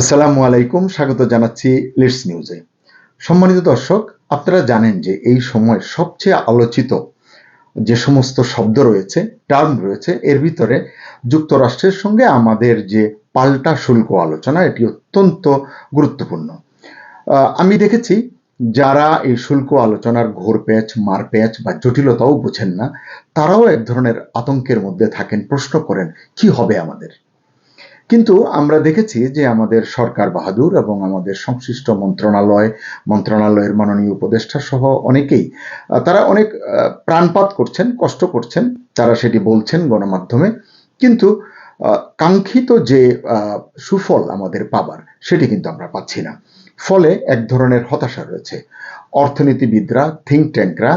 আসসালামু আলাইকুম, স্বাগত জানাচ্ছি লিডস নিউজে সম্মানিত দর্শক, আপনারা জানেন যে এই সময় সবচেয়ে আলোচিত যে সমস্ত শব্দ রয়েছে টার্ম রয়েছে, এর ভিতরে যুক্তরাষ্ট্রের সঙ্গে আমাদের যে পাল্টা শুল্ক আলোচনা, এটি অত্যন্ত গুরুত্বপূর্ণ। আমি দেখেছি যারা এই শুল্ক আলোচনার ঘোর প্যাচ, মার প্যাচ বা জটিলতাও বোঝেন না, তারাও এক ধরনের আতঙ্কের মধ্যে থাকেন, প্রশ্ন করেন, কি হবে আমাদের? কিন্তু আমরা দেখেছি যে আমাদের সরকার বাহাদুর এবং আমাদের সংশ্লিষ্ট মন্ত্রণালয়, মন্ত্রণালয়ের মাননীয় উপদেষ্টা সহ অনেকেই তারা অনেক প্রাণপাত করছেন, কষ্ট করছেন। তারা সেটি বলছেন গণমাধ্যমে। কিন্তু কাঙ্ক্ষিত যে সুফল আমাদের পাবার, সেটি কিন্তু আমরা পাচ্ছি না। ফলে এক ধরনের হতাশা রয়েছে। অর্থনীতিবিদরা থিঙ্ক ট্যাঙ্করা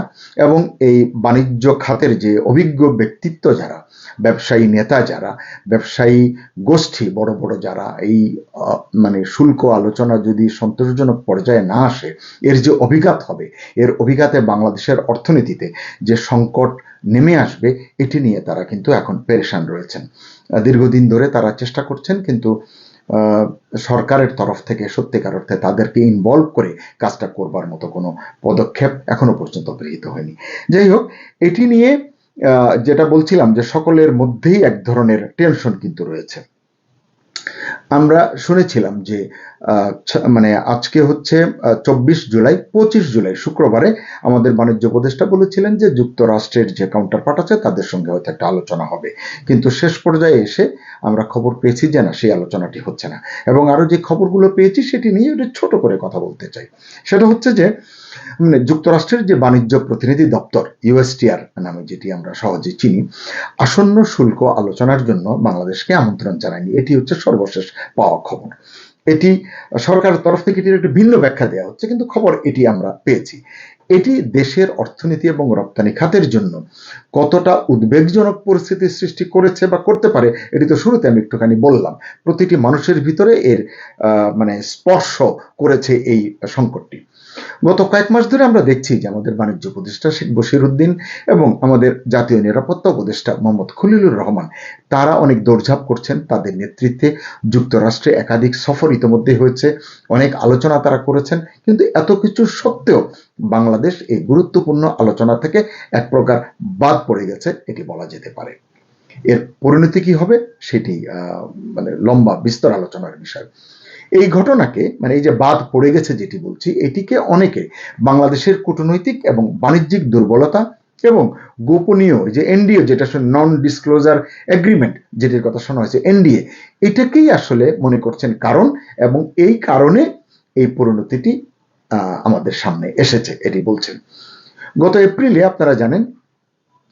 এবং এই বাণিজ্য খাতের যে অভিজ্ঞ ব্যক্তিত্ব যারা, ব্যবসায়ী নেতা যারা, ব্যবসায়ী গোষ্ঠী বড় বড় যারা, এই মানে শুল্ক আলোচনা যদি সন্তোষজনক পর্যায়ে না আসে, এর যে অভিঘাত হবে, এর অভিঘাতে বাংলাদেশের অর্থনীতিতে যে সংকট নেমে আসবে, এটি নিয়ে তারা কিন্তু এখন পেরেশান রয়েছেন। দীর্ঘদিন ধরে তারা চেষ্টা করছেন, কিন্তু সরকারের তরফ থেকে, সত্যিকার অর্থে তাদেরকে ইনভলভ করে কাজটা করবার মতো কোনো পদক্ষেপ এখনও পর্যন্ত গৃহীত হয়নি। যাই হোক, এটি নিয়ে যেটা বলছিলাম যে সকলের মধ্যেই এক ধরনের টেনশন কিন্তু রয়েছে। আমরা শুনেছিলাম যে মানে আজকে হচ্ছে চব্বিশ জুলাই, পঁচিশ জুলাই শুক্রবারে আমাদের বাণিজ্য উপদেষ্টা বলেছিলেন যে, যুক্তরাষ্ট্রের যে কাউন্টার পার্ট আছে, তাদের সঙ্গে হয়তো একটা আলোচনা হবে। কিন্তু শেষ পর্যায়ে এসে আমরা খবর পেয়েছি যে, না, সেই আলোচনাটি হচ্ছে না। এবং আরও যে খবরগুলো পেয়েছি, সেটি নিয়ে একটু ছোট করে কথা বলতে চাই। সেটা হচ্ছে যে যুক্তরাষ্ট্রের যে বাণিজ্য প্রতিনিধি দপ্তর ইউএসটিআর নামে যেটি আমরা সহজে চিনি, আসন্ন শুল্ক আলোচনার জন্য বাংলাদেশকে আমন্ত্রণ জানায়নি। এটি হচ্ছে সর্বশেষ পাওয়া খবর। এটি সরকারের তরফ থেকে এটির একটি ভিন্ন ব্যাখ্যা দেওয়া হচ্ছে, কিন্তু খবর এটি আমরা পেয়েছি। এটি দেশের অর্থনীতি এবং রপ্তানি খাতের জন্য কতটা উদ্বেগজনক পরিস্থিতি সৃষ্টি করেছে বা করতে পারে, এটি তো শুরুতে আমি একটুখানি বললাম। প্রতিটি মানুষের ভিতরে এর মানে স্পর্শ করেছে এই সংকটটি। গত কয়েক মাস ধরে আমরা দেখছি যে আমাদের বাণিজ্য উপদেষ্টা শেখ বশির উদ্দিন এবং আমাদের জাতীয় নিরাপত্তা উপদেষ্টা মোহাম্মদ খলিলুর রহমান, তারা অনেক দৌড়ঝাঁপ করছেন তাদের নেতৃত্বে। যুক্তরাষ্ট্রে একাধিক সফর ইতিমধ্যে হয়েছে, অনেক আলোচনা তারা করেছেন, কিন্তু এত কিছু সত্ত্বেও বাংলাদেশ এই গুরুত্বপূর্ণ আলোচনা থেকে এক প্রকার বাদ পড়ে গেছে, এটি বলা যেতে পারে। এর পরিণতি কি হবে, সেটি মানে লম্বা, বিস্তর আলোচনার বিষয়। এই ঘটনাকে মানে এই যে বাদ পড়ে গেছে যেটি বলছি, এটিকে অনেকে বাংলাদেশের কূটনৈতিক এবং বাণিজ্যিক দুর্বলতা এবং গোপনীয় যে এনডিএ যেটা নন ডিসক্লোজার এগ্রিমেন্ট যেটির কথা শোনা হয়েছে, এনডিএ, এটাকেই আসলে মনে করছেন কারণ এবং এই কারণে এই পরিণতিটি আমাদের সামনে এসেছে, এটি বলছেন। গত এপ্রিলে আপনারা জানেন,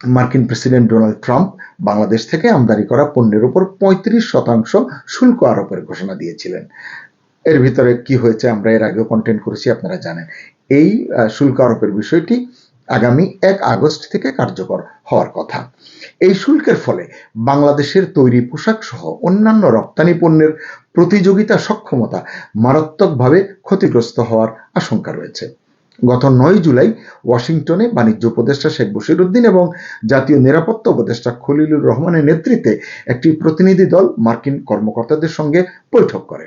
মার্কিন প্রেসিডেন্ট ডোনাল্ড ট্রাম্প বাংলাদেশ থেকে আমদানি করা পণ্যের উপর পঁয়ত্রিশ শতাংশ শুল্ক আরোপের ঘোষণা দিয়েছিলেন। এর ভিতরে কি হয়েছে আমরা এর আগেও কন্টেন্ট করেছি, আপনারা জানেন। এই শুল্ক আরোপের বিষয়টি আগামী এক আগস্ট থেকে কার্যকর হওয়ার কথা। এই শুল্কের ফলে বাংলাদেশের তৈরি পোশাক সহ অন্যান্য রপ্তানি পণ্যের প্রতিযোগিতা সক্ষমতা মারাত্মকভাবে ক্ষতিগ্রস্ত হওয়ার আশঙ্কা রয়েছে। গত নয় জুলাই ওয়াশিংটনে বাণিজ্য উপদেষ্টা শেখ বশির উদ্দিন এবং জাতীয় নিরাপত্তা উপদেষ্টা খলিলুর রহমানের নেতৃত্বে একটি প্রতিনিধি দল মার্কিন কর্মকর্তাদের সঙ্গে বৈঠক করে।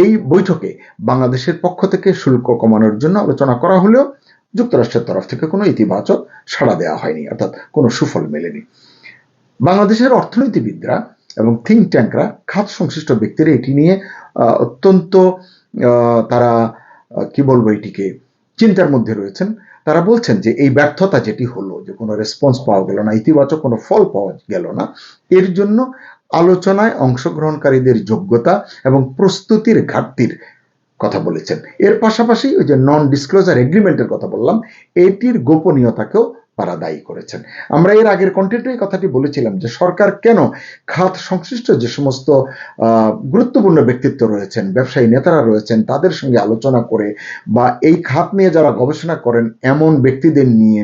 এই বৈঠকে বাংলাদেশের পক্ষ থেকে শুল্ক কমানোর জন্য আলোচনা করা হলেও যুক্তরাষ্ট্রের তরফ থেকে কোনো ইতিবাচক সাড়া দেওয়া হয়নি, অর্থাৎ কোনো সুফল মেলেনি। বাংলাদেশের অর্থনীতিবিদরা এবং থিঙ্ক ট্যাঙ্করা খাত সংশ্লিষ্ট ব্যক্তিরা এটি নিয়ে অত্যন্ত তারা কি বলব এটিকে, চিন্তার মধ্যে রয়েছেন। তারা বলছেন যে এই ব্যর্থতা যেটি হলো যে কোনো রেসপন্স পাওয়া গেল না, ইতিবাচক কোনো ফল পাওয়া গেল না, এর জন্য আলোচনায় অংশগ্রহণকারীদের যোগ্যতা এবং প্রস্তুতির ঘাটতির কথা বলেছেন। এর পাশাপাশি ওই যে নন ডিসক্লোজার এগ্রিমেন্টের কথা বললাম, এটির গোপনীয়তাকেও তারা দায়ী করেছেন। আমরা এর আগের কন্টেন্টে এই কথাটি বলেছিলাম যে সরকার কেন খাত সংশ্লিষ্ট যে সমস্ত গুরুত্বপূর্ণ ব্যক্তিত্ব রয়েছেন, ব্যবসায়ী নেতারা রয়েছেন, তাদের সঙ্গে আলোচনা করে বা এই খাত নিয়ে যারা গবেষণা করেন, এমন ব্যক্তিদের নিয়ে,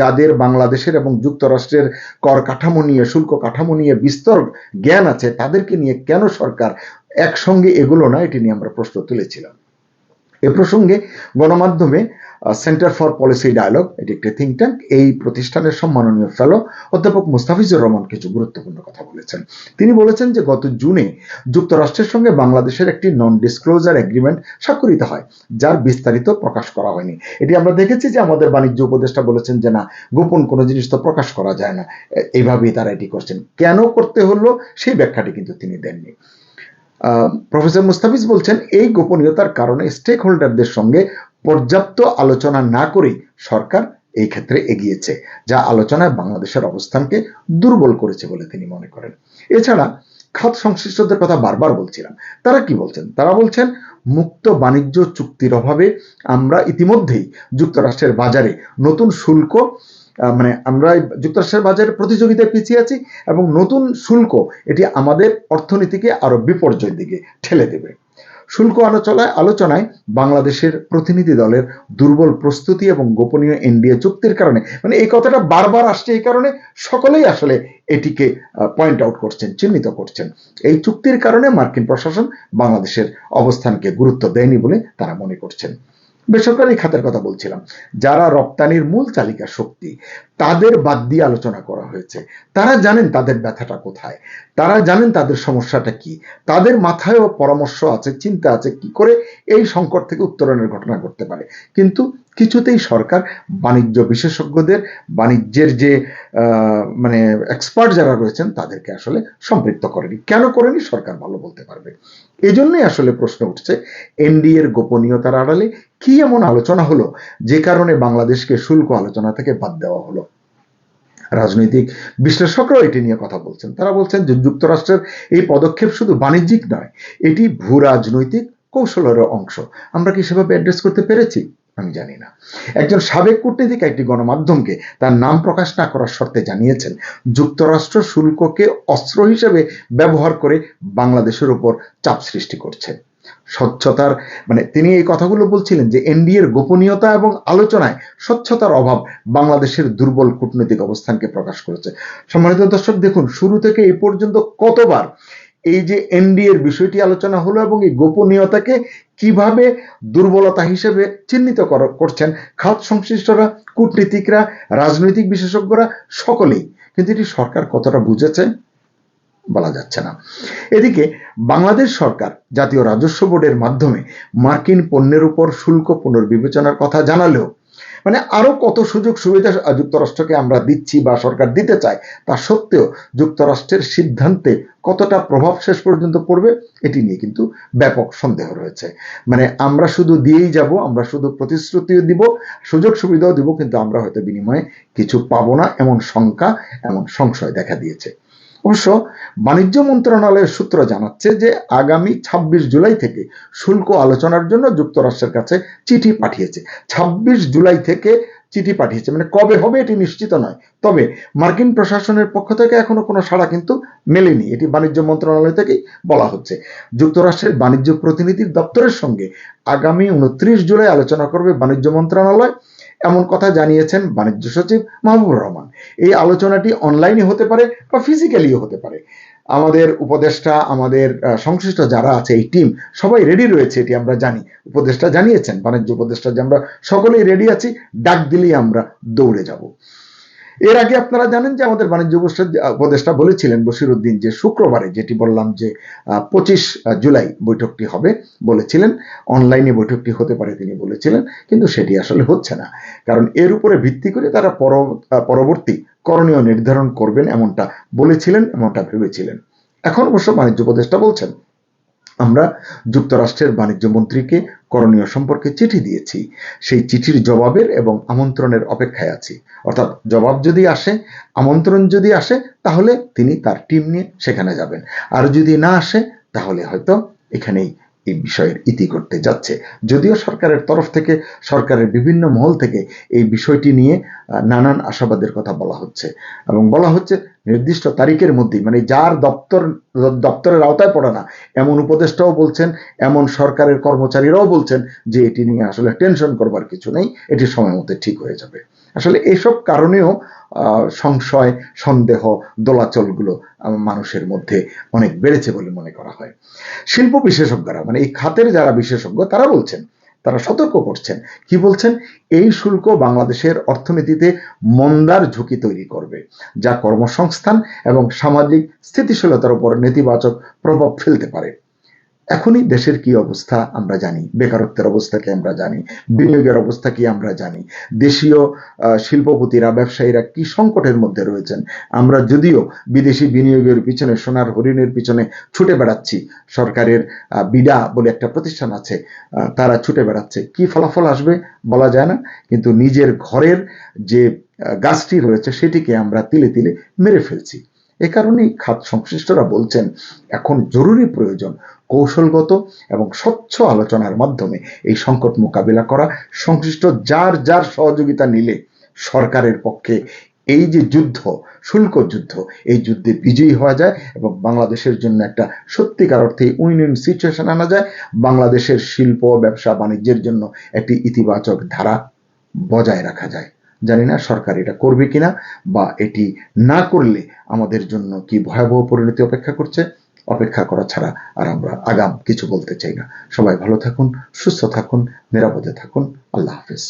যাদের বাংলাদেশের এবং যুক্তরাষ্ট্রের কর কাঠামো নিয়ে, শুল্ক কাঠামো নিয়ে বিস্তর জ্ঞান আছে, তাদেরকে নিয়ে কেন সরকার একসঙ্গে এগুলো না, এটি নিয়ে আমরা প্রশ্ন তুলেছিলাম। এ প্রসঙ্গে গণমাধ্যমে সেন্টার ফর পলিসি ডায়ালগ এটি একটি থিঙ্ক ট্যাঙ্ক এই প্রতিষ্ঠানের সম্মাননীয় ফেলো অধ্যাপক মুস্তাফিজুর রহমান কিছু গুরুত্বপূর্ণ কথা বলেছেন। তিনি বলেছেন যে গত জুনে যুক্তরাষ্ট্রের সঙ্গে বাংলাদেশের একটি নন ডিসক্লোজার এগ্রিমেন্ট স্বাক্ষরিত হয়, যার বিস্তারিত প্রকাশ করা হয়নি। এটি আমরা দেখেছি যে আমাদের বাণিজ্য উপদেষ্টা বলেছেন যে না, গোপন কোনো জিনিস তো প্রকাশ করা যায় না। এইভাবেই তারা এটি করছেন। কেন করতে হলো সেই ব্যাখ্যাটি কিন্তু তিনি দেননি। প্রফেসর মুস্তাফিজ বলছেন, এই গোপনীয়তার কারণে স্টেক হোল্ডারদের সঙ্গে পর্যাপ্ত আলোচনা না করেই সরকার এই ক্ষেত্রে এগিয়েছে, যা আলোচনায় বাংলাদেশের অবস্থানকে দুর্বল করেছে বলে তিনি মনে করেন। এছাড়া খাত সংশ্লিষ্টদের কথা বারবার বলছিলাম। তারা কি বলছেন? তারা বলছেন, মুক্ত বাণিজ্য চুক্তির অভাবে আমরা ইতিমধ্যেই যুক্তরাষ্ট্রের বাজারে নতুন শুল্ক মানে আমরা যুক্তরাষ্ট্রের বাজারে প্রতিযোগিতায় পিছিয়ে আছি এবং নতুন শুল্ক এটি আমাদের অর্থনীতিকে আরও বিপর্যয়ের দিকে ঠেলে দেবে। শুল্ক আলোচনায় আলোচনায় বাংলাদেশের প্রতিনিধি দলের দুর্বল প্রস্তুতি এবং গোপনীয় এনডিএ চুক্তির কারণে। মানে এই কথাটা বারবার আসছে এই কারণে সকলেই আসলে এটিকে পয়েন্ট আউট করছেন, চিহ্নিত করছেন। এই চুক্তির কারণে মার্কিন প্রশাসন বাংলাদেশের অবস্থানকে গুরুত্ব দেয়নি বলে তারা মনে করছেন। বেসরকারি খাতের কথা বলছিলাম। যারা রপ্তানির মূল চালিকা শক্তি, তাদের বাদ দিয়ে আলোচনা করা হয়েছে। তারা জানেন তাদের ব্যথাটা কোথায়, তারা জানেন তাদের সমস্যাটা কি, তাদের মাথায়ও পরামর্শ আছে, চিন্তা আছে কি করে এই সংকট থেকে উত্তরণের ঘটনা ঘটতে পারে। কিন্তু কিছুতেই সরকার, বাণিজ্য বিশেষজ্ঞদের, বাণিজ্যের যে মানে এক্সপার্ট যারা রয়েছেন, তাদেরকে আসলে সম্পৃক্ত করেনি। কেন করেনি? সরকার ভালো বলতে পারবে। এই জন্যই আসলে প্রশ্ন উঠছে এনডি এর গোপনীয়তার আড়ালে কি এমন আলোচনা হলো? যে কারণে বাংলাদেশকে শুল্ক আলোচনা থেকে বাদ দেওয়া হলো। রাজনৈতিক বিশ্লেষকরাও এটি নিয়ে কথা বলছেন। তারা বলছেন যে যুক্তরাষ্ট্রের এই পদক্ষেপ শুধু বাণিজ্যিক নয়, এটি ভূ রাজনৈতিক কৌশলেরও অংশ। আমরা কি সেভাবে অ্যাড্রেস করতে পেরেছি? আমি জানি না। একজন সাবেক কূটনীতিক একটি গণমাধ্যমকে তার নাম প্রকাশ না করার শর্তে জানিয়েছেন, যুক্তরাষ্ট্র শুল্ককে অস্ত্র হিসেবে ব্যবহার করে বাংলাদেশের উপর চাপ সৃষ্টি করছে। স্বচ্ছতার মানে তিনি এই কথাগুলো বলছিলেন যে এনডিএর গোপনীয়তা এবং আলোচনায় স্বচ্ছতার অভাব বাংলাদেশের দুর্বল কূটনৈতিক অবস্থানকে প্রকাশ করেছে। সম্মানিত দর্শক, দেখুন, শুরু থেকে এই পর্যন্ত কতবার এই যে এনডিএর বিষয়টি আলোচনা হলো এবং এই গোপনীয়তাকে কীভাবে দুর্বলতা হিসেবে চিহ্নিত করছেন খাত সংশ্লিষ্টরা, কূটনীতিকরা, রাজনৈতিক বিশেষজ্ঞরা সকলেই। কিন্তু এটি সরকার কতটা বুঝেছে বলা যাচ্ছে না। এদিকে বাংলাদেশ সরকার জাতীয় রাজস্ব বোর্ডের মাধ্যমে মার্কিন পণ্যের উপর শুল্ক পুনর্বিবেচনার কথা জানালেও মানে আরও কত সুযোগ সুবিধা যুক্তরাষ্ট্রকে আমরা দিচ্ছি বা সরকার দিতে চায়, তা সত্ত্বেও যুক্তরাষ্ট্রের সিদ্ধান্তে কতটা প্রভাব শেষ পর্যন্ত পড়বে, এটি নিয়ে কিন্তু ব্যাপক সন্দেহ রয়েছে। মানে আমরা শুধু দিয়েই যাব, আমরা শুধু প্রতিশ্রুতিও দিব, সুযোগ সুবিধাও দিব, কিন্তু আমরা হয়তো বিনিময়ে কিছু পাবো না, এমন শঙ্কা, এমন সংশয় দেখা দিয়েছে। অবশ্য বাণিজ্য মন্ত্রণালয়ের সূত্র জানাচ্ছে যে আগামী ২৬ জুলাই থেকে শুল্ক আলোচনার জন্য যুক্তরাষ্ট্রের কাছে চিঠি পাঠিয়েছে। ২৬ জুলাই থেকে চিঠি পাঠিয়েছে। মানে কবে হবে এটি নিশ্চিত নয়। তবে মার্কিন প্রশাসনের পক্ষ থেকে এখনও কোনো সাড়া কিন্তু মেলেনি। এটি বাণিজ্য মন্ত্রণালয় থেকেই বলা হচ্ছে। যুক্তরাষ্ট্রের বাণিজ্য প্রতিনিধির দপ্তরের সঙ্গে আগামী উনত্রিশ জুলাই আলোচনা করবে বাণিজ্য মন্ত্রণালয়। এমন কথা জানিয়েছেন বাণিজ্য সচিব মাহবুবুর রহমান। এই আলোচনাটি অনলাইনে হতে পারে বা ফিজিক্যালিও হতে পারে। আমাদের উপদেষ্টা, আমাদের সংশ্লিষ্ট যারা আছে, এই টিম সবাই রেডি রয়েছে, এটি আমরা জানি। উপদেষ্টা জানিয়েছেন, বাণিজ্য উপদেষ্টা যে আমরা সকলেই রেডি আছি, ডাক দিলেই আমরা দৌড়ে যাব। এর আগে আপনারা জানেন যে আমাদের বাণিজ্য উপদেষ্টা বলেছিলেন বসির উদ্দিন যে শুক্রবারে যেটি বললাম যে পঁচিশ জুলাই বৈঠকটি হবে বলেছিলেন। অনলাইনে বৈঠকটি হতে পারে তিনি বলেছিলেন, কিন্তু সেটি আসলে হচ্ছে না। কারণ এর উপরে ভিত্তি করে তারা পরবর্তী করণীয় নির্ধারণ করবেন এমনটা বলেছিলেন, এমনটা ভেবেছিলেন। এখন অবশ্য বাণিজ্য উপদেষ্টা বলছেন, আমরা যুক্তরাষ্ট্রের বাণিজ্য মন্ত্রীকে করণীয় সম্পর্কে চিঠি দিয়েছি। সেই চিঠির জবাবের এবং আমন্ত্রণের অপেক্ষায় আছি। অর্থাৎ জবাব যদি আসে, আমন্ত্রণ যদি আসে, তাহলে তিনি তার টিম নিয়ে সেখানে যাবেন। আর যদি না আসে, তাহলে হয়তো এখানেই এই বিষয়ের ইতি করতে যাচ্ছে। যদিও সরকারের তরফ থেকে, সরকারের বিভিন্ন মহল থেকে এই বিষয়টি নিয়ে নানান আশাবাদের কথা বলা হচ্ছে। এবং বলা হচ্ছে, নির্দিষ্ট তারিখের মধ্যে মানে যার দপ্তর, দপ্তরের আওতায় পড়ে না, এমন উপদেষ্টাও বলছেন, এমন সরকারের কর্মচারীরাও বলছেন যে এটি নিয়ে আসলে টেনশন করবার কিছু নেই, এটি সময় মতো ঠিক হয়ে যাবে। আসলে এসব কারণেও সংশয়, সন্দেহ, দোলাচলগুলো মানুষের মধ্যে অনেক বেড়েছে বলে মনে করা হয়। শিল্প বিশেষজ্ঞরা মানে এই খাতের যারা বিশেষজ্ঞ, তারা বলছেন, তারা সতর্ক করছেন। কি বলছেন? এই শুল্ক বাংলাদেশের অর্থনীতিতে মন্দার ঝুঁকি তৈরি করবে, যা কর্মসংস্থান এবং সামাজিক স্থিতিশীলতার উপর নেতিবাচক প্রভাব ফেলতে পারে। এখনই দেশের কি অবস্থা আমরা জানি, বেকারত্বের অবস্থা কি আমরা জানি, বিনিয়োগের অবস্থা কি আমরা জানি, দেশীয় শিল্পপতিরা, ব্যবসায়ীরা কি সংকটের মধ্যে রয়েছেন? আমরা যদিও বিদেশি বিনিয়োগের পিছনে, সোনার হরিণের পিছনে ছুটে বেড়াচ্ছি, সরকারের বিডা বলে একটা প্রতিষ্ঠান আছে তারা ছুটে বেড়াচ্ছে, কি ফলাফল আসবে বলা যায় না, কিন্তু নিজের ঘরের যে গাছটি রয়েছে সেটিকে আমরা তিলে তিলে মেরে ফেলছি। এ কারণেই খাত সংশ্লিষ্টরা বলছেন, এখন জরুরি প্রয়োজন কৌশলগত এবং স্বচ্ছ আলোচনার মাধ্যমে এই সংকট মোকাবিলা করা। সংশ্লিষ্ট যার যার সহযোগিতা নিলে সরকারের পক্ষে এই যে যুদ্ধ, শুল্ক যুদ্ধ, এই যুদ্ধে বিজয়ী হওয়া যায় এবং বাংলাদেশের জন্য একটা সত্যিকার অর্থে উইন উইন সিচুয়েশন আনা যায়। বাংলাদেশের শিল্প, ব্যবসা, বাণিজ্যের জন্য একটি ইতিবাচক ধারা বজায় রাখা যায়। জানি না সরকার এটা করবে কিনা বা এটি না করলে আমাদের জন্য কি ভয়াবহ পরিণতি অপেক্ষা করছে, অপেক্ষা করা ছাড়া আর আমরা আগাম কিছু বলতে চাই না। সবাই ভালো থাকুন, সুস্থ থাকুন, নিরাপদে থাকুন। আল্লাহ হাফিজ।